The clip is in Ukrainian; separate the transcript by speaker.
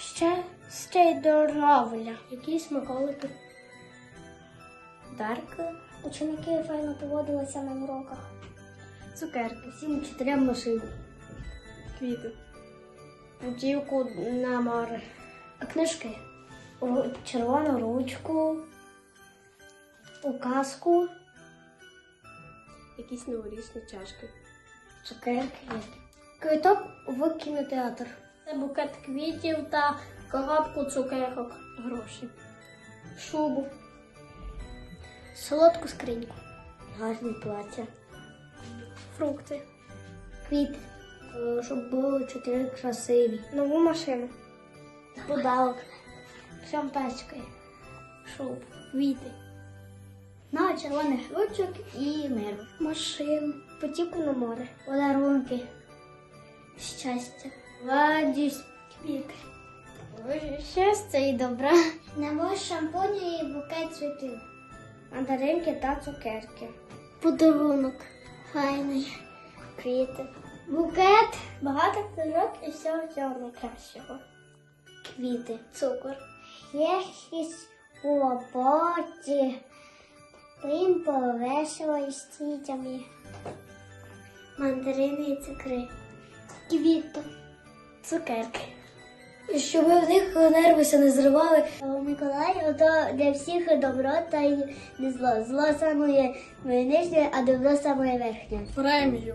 Speaker 1: Ще ще й доравля.
Speaker 2: Якісь смаколики.
Speaker 1: Дарки.
Speaker 2: Ученики файно поводилися на уроках.
Speaker 1: Цукерки.
Speaker 2: Всім вчителям машину.
Speaker 1: Квіти. Путівку на море.
Speaker 2: Книжки. Червону ручку. Указку.
Speaker 1: Якісь новорічні чашки.
Speaker 2: Цукерки. Квиток в кінотеатр.
Speaker 1: Це букет квітів та коробку цукерок. Гроші.
Speaker 2: Шубу. Солодку скриньку. Гарні плаття.
Speaker 1: Фрукти.
Speaker 2: Квіти. Е, Щоб були чотири красиві.
Speaker 1: Нову машину.
Speaker 2: Подарок. Шампачки.
Speaker 1: Шуб. Квіти.
Speaker 2: На червоних ручок і мир. Машин. Потіку на море. Подарунки. Щастя. Радість.
Speaker 1: Щастя і добра.
Speaker 2: Набор шампуню і букет цвітів.
Speaker 1: Мандаринки та цукерки.
Speaker 2: Подарунок. Файний.
Speaker 1: Квіти.
Speaker 2: Букет.
Speaker 1: Багато книжок і всього всього найкращого.
Speaker 2: Квіти.
Speaker 1: Цукор.
Speaker 2: Якісь у роботі. Прим повесело із дітями.
Speaker 1: Мандарини і цукри.
Speaker 2: Квіти.
Speaker 1: Цукерки.
Speaker 2: Щоб в них нервися не зривали. Миколай то для всіх добро та й не зло. Зло саме нижнє, а добро саме верхнє.
Speaker 1: Премію.